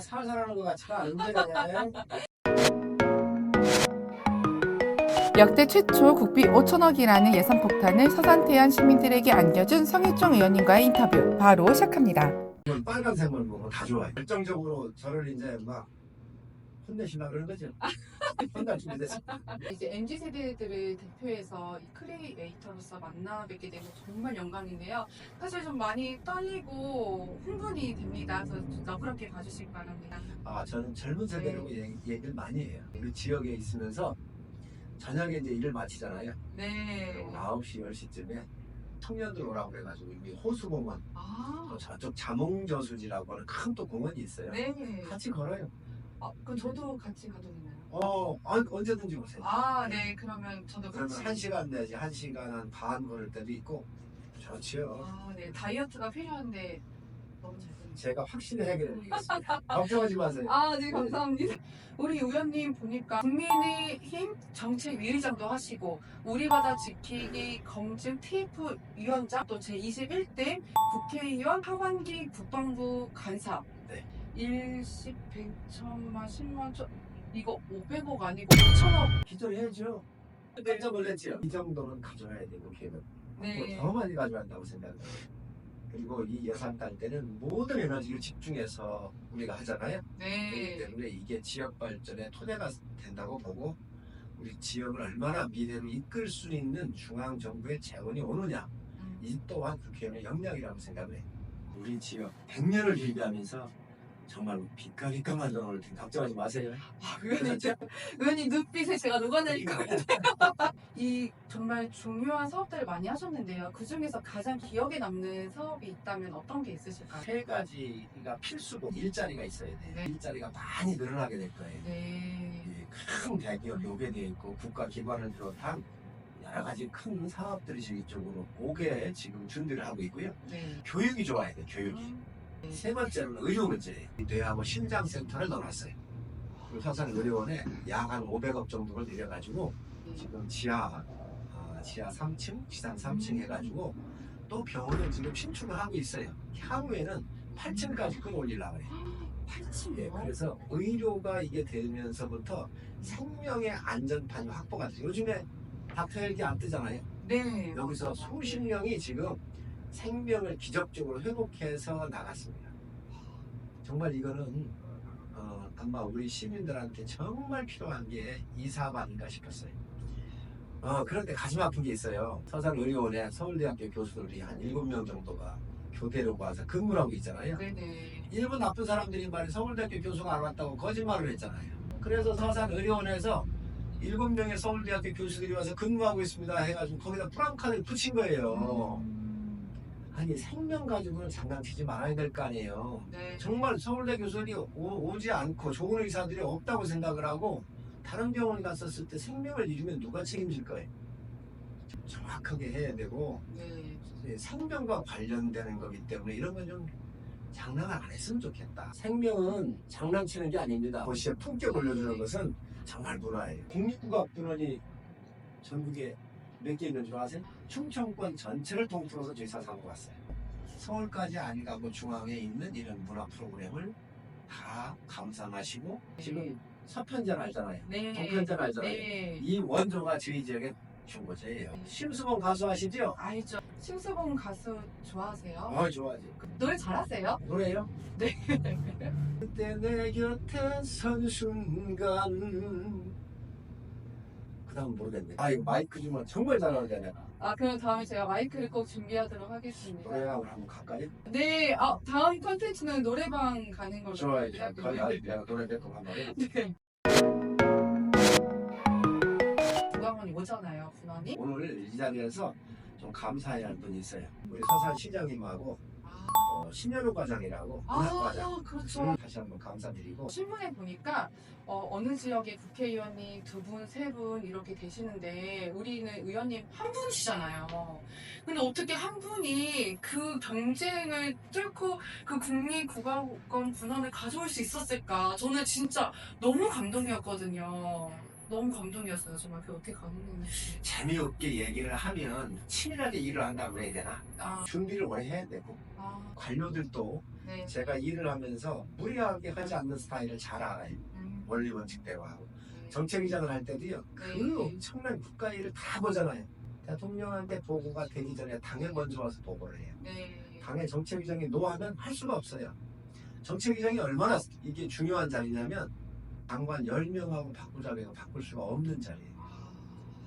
살살 하는 것 같지가 않은데 그냥. 역대 최초 국비 5천억이라는 예산 폭탄을 서산 태안 시민들에게 안겨준 성일종 의원님과의 인터뷰 바로 시작합니다. 빨간색만 보면 다 좋아요. 결정적으로 저를 이제 막 혼내시려 그러는 거죠. 혼날 준비됐어. 이제 MZ 세대들을 대표해서 이 크리에이터로서 만나 뵙게 돼서 정말 영광인데요. 사실 좀 많이 떨리고 흥분이 됩니다. 그래서 좀 너그럽게 봐주시기 바랍니다. 아 저는 젊은 세대라고 얘기, 얘기를 많이 해요. 우리 지역에 있으면서 저녁에 이제 일을 마치잖아요. 네. 그리고 9시 10시쯤에 청년들 오라고 그래가지고 여기 호수공원 아, 또 저쪽 자몽저수지라고 하는 큰 또 공원이 있어요. 네. 같이 걸어요. 아, 그럼 저도 같이 가도 되나요? 어 아, 언제든지 오세요. 아, 네. 그러면 저도 그러면 같이. 한 시간 내지 한 시간 한 반 걸을 때도 있고 좋지요. 아, 네. 다이어트가 필요한데 너무 잘 됐네요. 제가 확실히 해결해드리겠습니다. 걱정하지 마세요. 아, 네, 감사합니다. 우리 의원님 보니까 국민의힘 정책 위의장도 하시고 우리 바다 지키기 검증 TF 위원장 또 제21대 국회의원 하완기 국방부 간사 네. 일십 백천만 십만 천 이거 500억 아니고 5천억 기절해야죠. 깜짝 놀랐죠. 이 정도는 가져야 되고 걔는 네. 더 많이 가져야 한다고 생각해요. 그리고 이 예산 딸 때는 모든 에너지를 집중해서 우리가 하잖아요. 그렇기 네. 때문에 이게 지역 발전의 토대가 된다고 보고 우리 지역을 얼마나 미래로 이끌 수 있는 중앙 정부의 재원이 오느냐 음. 이 또한 국회의원의 역량이라고 생각을 해요. 우리 지역 100년을 준비하면서 정말 빛깔빛깔 만들어 놓을 테니 걱정하지 마세요. 아, 의원님, 저- 의원님 눈빛에 제가 녹아내릴 것 같아요. 이 정말 중요한 사업들을 많이 하셨는데요. 그 중에서 가장 기억에 남는 사업이 있다면 어떤 게 있으실까요? 세 가지가 필수고 일자리가 있어야 돼요. 네. 일자리가 많이 늘어나게 될 거예요. 네. 이큰 대기업 요괴되어 있고 국가 기관을 비롯한 여러 가지 큰 사업들이 저기 쪽으로 오게 지금 준비를 하고 있고요. 네. 교육이 좋아야 돼요. 교육이. 음, 세 번째로는 의료 문제예요. 뇌하고 심장센터를 넣어놨어요. 그리고 서산 의료원에 약 한 500억 정도를 들여가지고 네. 지금 지하 아, 지하 3층, 지상 3층 해가지고 또 병원을 지금 신축을 하고 있어요. 향후에는 8층까지 끌어올리려고 해요. 8층이요? 예, 그래서 의료가 이게 되면서부터 생명의 안전판이 확보가 돼요. 요즘에 닥터 헬기 안 뜨잖아요. 네. 여기서 수십 명이 지금 생명을 기적적으로 회복해서 나갔습니다. 정말 이거는 어, 아마 우리 시민들한테 정말 필요한 게 이 사업 아닌가 싶었어요. 어, 그런데 가슴 아픈 게 있어요. 서산의료원에 서울대학교 교수들이 한 7명 정도가 교대로 와서 근무를 하고 있잖아요. 네네. 일본 나쁜 사람들이 말이 서울대학교 교수가 안 왔다고 거짓말을 했잖아요. 그래서 서산의료원에서 일곱 명의 서울대학교 교수들이 와서 근무하고 있습니다 해가지고 거기다 프랑카드를 붙인 거예요. 음, 아니 생명 가지고는 장난치지 말아야 될 거 아니에요. 네. 정말 서울대 교수들이 오, 지 않고 좋은 의사들이 없다고 생각을 하고 다른 병원 갔었을 때 생명을 잃으면 누가 책임질 거예요? 정확하게 해야 되고 네. 예, 생명과 관련되는 거기 때문에 이런 건 좀 장난을 안 했으면 좋겠다. 생명은 장난치는 게 아닙니다. 도시에 품격 올려주는 것은 정말 문화예요. 국립국악분원이 전국에 몇 개 있는 줄 아세요? 충청권 전체를 통틀어서 저희 사상으로 왔어요. 서울까지 안 가고 중앙에 있는 이런 문화 프로그램을 다 감상하시고 지금 서편전 알잖아요. 네. 동편전 알잖아요. 네. 이 원조가 저희 지역의 중고제예요. 심수봉 가수 아시죠? 알죠. 심수봉 가수 좋아하세요? 아 좋아하지. 노래 잘하세요? 노래요? 네. 그때 내 곁에 선 순간 그 다음 모르겠네 아 이거 마이크 주면 정말 잘하는데 내가 아, 그럼 다음에 제가 마이크를 꼭 준비하도록 하겠습니다. 노래하고 한번 갈까요? 네, 아, 다음 컨텐츠는 노래방 가는 걸로. 좋아요 해야겠네요. 거기 아직 내가 노래 몇곡 한번 해 네. 부강원이 오잖아요, 분원이. 오늘 이 자리에서 좀 감사해야 할 분이 있어요 우리 서산 시장님하고 아, 어, 신현우 과장이라고 문학 과장 아 그렇죠. 다시 한번 감사드리고 신문에 보니까 어, 느 지역의 국회의원이 두 분, 세 분 이렇게 되시는데 우리는 의원님 한 분이시잖아요. 근데 어떻게 한 분이 그 경쟁을 뚫고 그 국립국악원 분원을 가져올 수 있었을까? 저는 진짜 너무 감동이었거든요. 너무 감동이었어요. 정말 그 어떻게 가능했는지. 재미없게 얘기를 하면 치밀하게 일을 한다고 해야 되나? 아, 준비를 오래 해야 되고 아, 관료들도 네. 제가 일을 하면서 무리하게 하지 않는 스타일을 잘 알아요. 음, 원리 원칙대로 하고 네. 정책위장을 할 때도요. 그 네. 엄청난 국가 일을 다 보잖아요. 대통령한테 보고가 되기 전에 당에 먼저 와서 보고를 해요. 네. 당의 정책위장이 노하면 할 수가 없어요. 정책위장이 얼마나 이게 중요한 자리냐면 당관 10명하고 바꾸자고 해도 바꿀 수가 없는 자리예요. 아,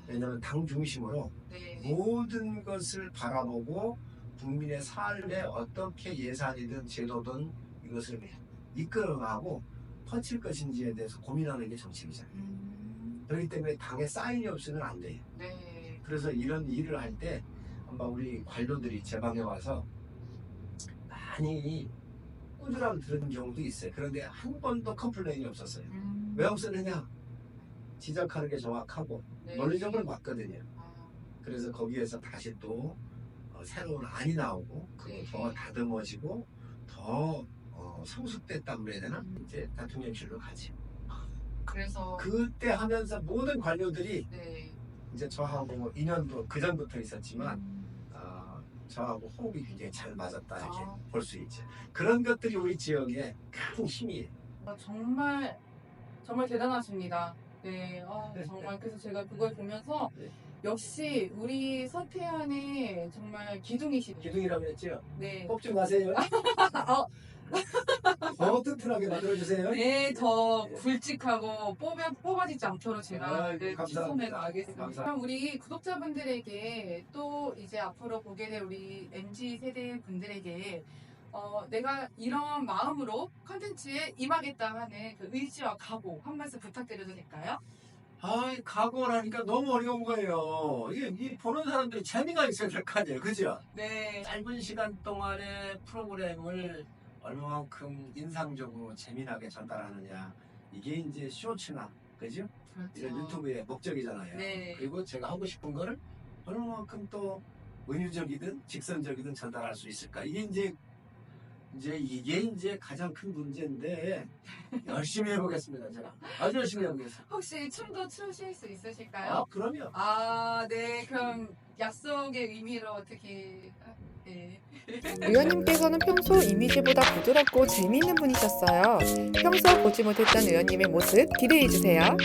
왜냐하면 당 중심으로 네. 모든 것을 바라보고 국민의 삶에 어떻게 예산이든 제도든 이것을 이끌어가고 퍼칠 것인지에 대해서 고민하는 게 정책이잖아요. 음, 그렇기 때문에 당에 사인이 없으면 안 돼요. 네. 그래서 이런 일을 할 때 아마 우리 관료들이 제 방에 와서 많이 꾸준함 들은 경우도 있어요. 그런데 한 번도 컴플레인이 없었어요. 음, 왜 없었느냐? 지적하는 게 정확하고 네. 논리적으로 맞거든요. 아, 그래서 거기에서 다시 또 어, 새로운 안이 나오고 그거 네. 더 다듬어지고 더 어, 성숙됐다고 그래야 되나? 음. 이제 대통령실로 가지. 그래서 그때 하면서 모든 관료들이 네. 이제 저하고 인연도 그 전부터 있었지만 음, 어, 저하고 호흡이 굉장히 잘 맞았다 이렇게 아. 볼 수 있죠. 그런 것들이 우리 지역에 큰 힘이에요. 아, 정말 정말 대단하십니다. 네, 아, 정말 그래서 제가 그걸 보면서 네. 역시 우리 서태환의 정말 기둥이시네요. 기둥이라고 했죠. 네. 꼭좀 가세요. 어, 더 튼튼하게 만들어주세요. 네, 더 굵직하고 뽑아, 뽑아지지 않도록 제가 감사합니다. 뒷손에 나가겠습니다. 감사합니다. 그럼 우리 구독자분들에게 또 이제 앞으로 보게 될 우리 MZ 세대 분들에게 어, 내가 이런 마음으로 컨텐츠에 임하겠다 하는 그 의지와 각오 한 말씀 부탁드려도 될까요? 아, 각오라니까 너무 어려운 거예요. 이게, 이 보는 사람들이 재미가 있어야 될 거 아니에요. 그죠? 네. 짧은 시간 동안에 프로그램을 얼마만큼 인상적으로 재미나게 전달하느냐. 이게 이제 쇼츠나, 그죠? 이런 유튜브의 목적이잖아요. 네. 그리고 제가 하고 싶은 거를 얼마만큼 또 은유적이든 직선적이든 전달할 수 있을까. 이게 이제, 이제 이게 이제 가장 큰 문제인데, 열심히 해보겠습니다, 제가. 아주 열심히 해보겠습니다. 혹시 춤도 추실 수 아, 있으실까요? 그럼요. 아, 네. 그럼 약속의 의미로 어떻게 네. 의원님께서는 평소 이미지보다 부드럽고 재미있는 분이셨어요. 평소 보지 못했던 의원님의 모습 기대해주세요.